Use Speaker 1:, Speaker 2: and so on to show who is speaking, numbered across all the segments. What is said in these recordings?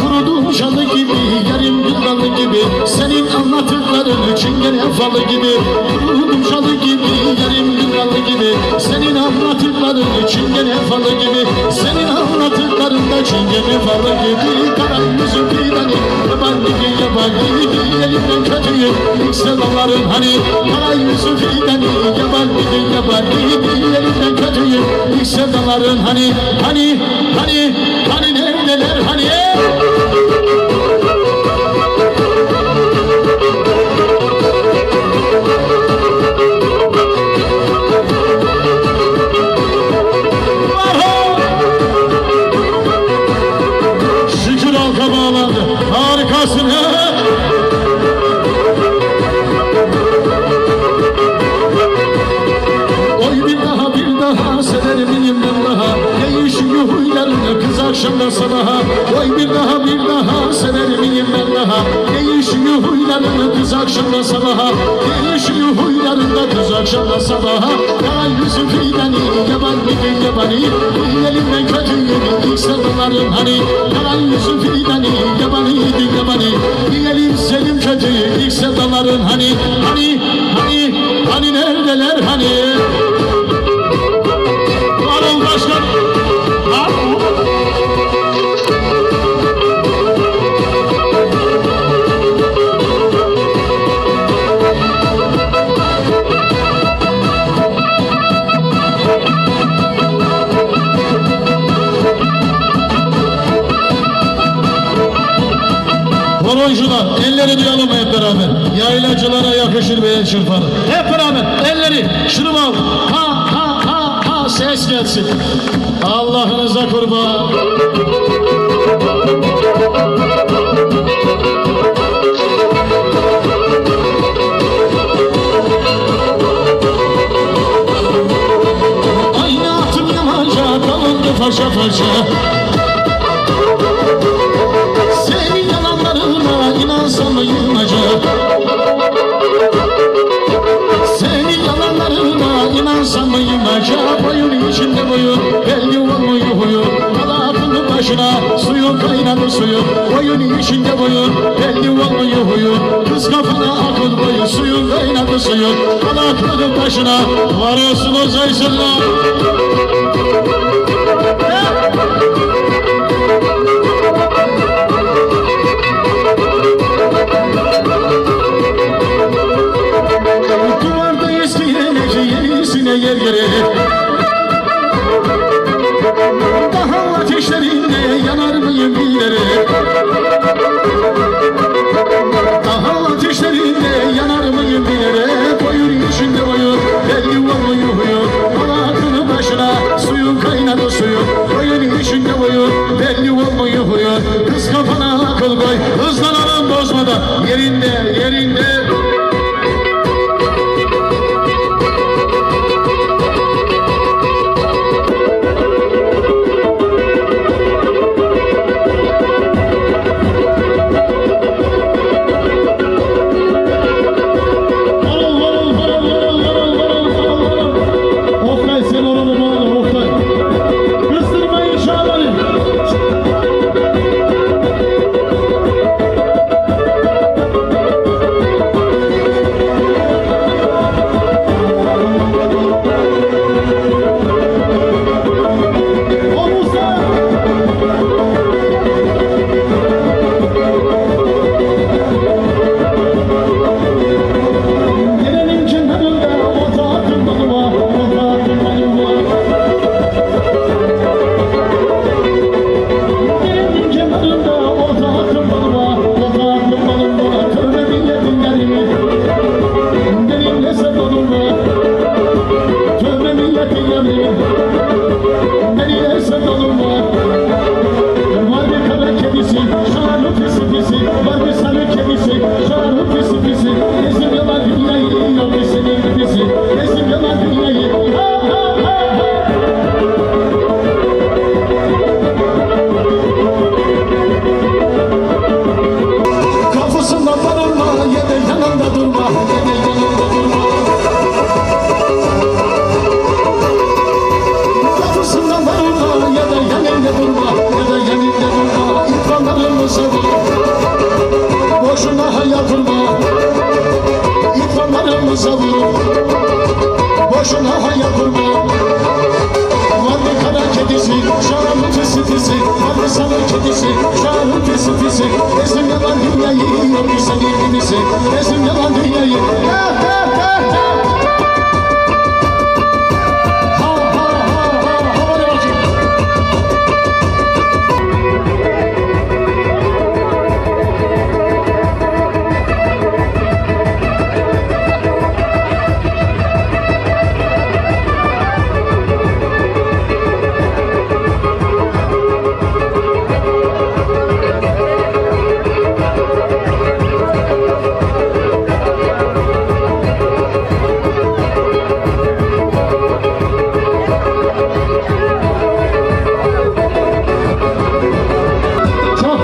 Speaker 1: Kurudum şalı gibi, yarım güldalı gibi. Senin anlattıkların çingene falı gibi. Kurudum şalı gibi, yarım güldalı gibi. Senin anlattıkların çingene falı gibi. Senin anlattıkların da çingene falı gibi. Kara yüzü fidani, yaban gibi yaban gibi. Elimden kötüyü, yüksel onların hani. Kara yüzü fidani, yaban gibi yaban gibi. Elimden kötüyü, onların hani Hani, hani, hani neredeler hani akşamdan sabaha. Oy bir daha bir daha severim miyim ben daha. Değişiyor huylarını kız akşamdan sabaha. Değişiyor huylarında kız akşamdan sabaha. Kara yüzü fidani yaban gibi yabani. Elimden kötü yedi ilk sarıların hani. Kara yüzü Horoncular elleri duyalım hep beraber. Yaylacılara yakışır bir el çırpanı. Hep beraber elleri şunu al. Ha ha ha ha ses gelsin. Allah'ınıza kurban. Paşa paşa. Acaba? Boyun içinde boyun, belli olmuyor huyu. Kalatının başına suyu kaynadı suyu. Boyun içinde boyun, belli olmuyor huyu. Kız kafana akıl boyu, suyun kaynadı suyu. Kalatının başına varıyorsunuz Aysel'le. Bozmadan Yerinde yerinde kafalı zavur Boşuna hayal kurma. Vardı kara kedisi, şahın pisi pisi Vardı sana kedisi, şahın pisi pisi Resim yalan dünyayı, yiyor bir sen ilginizi Resim yalan dünyayı, eh eh eh eh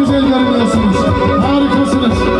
Speaker 1: güzellerindensiniz. Harikasınız.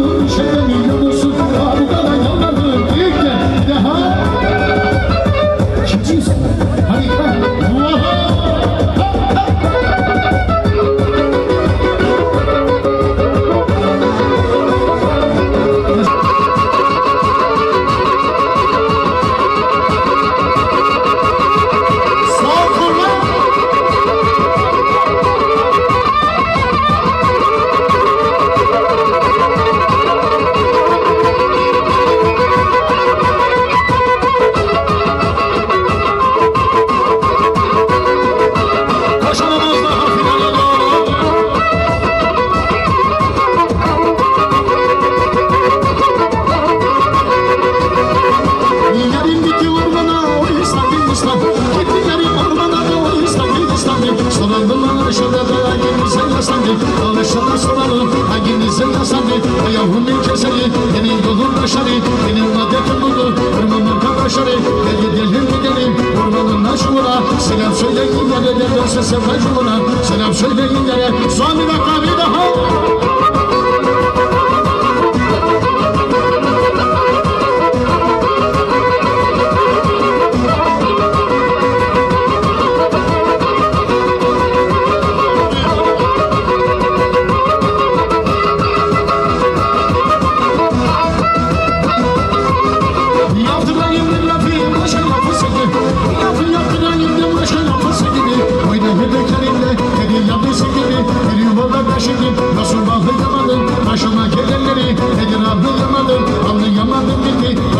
Speaker 1: yavrumun keseri Benim yolum başarı benim adetim budur Kırmamın kabaşarı. Gel gidelim gidelim ormanın aşkına Selam söyleyin yere de dönse sefer cumhuna Selam söyleyin yere son bir dakika bir daha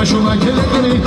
Speaker 1: Başıma geleni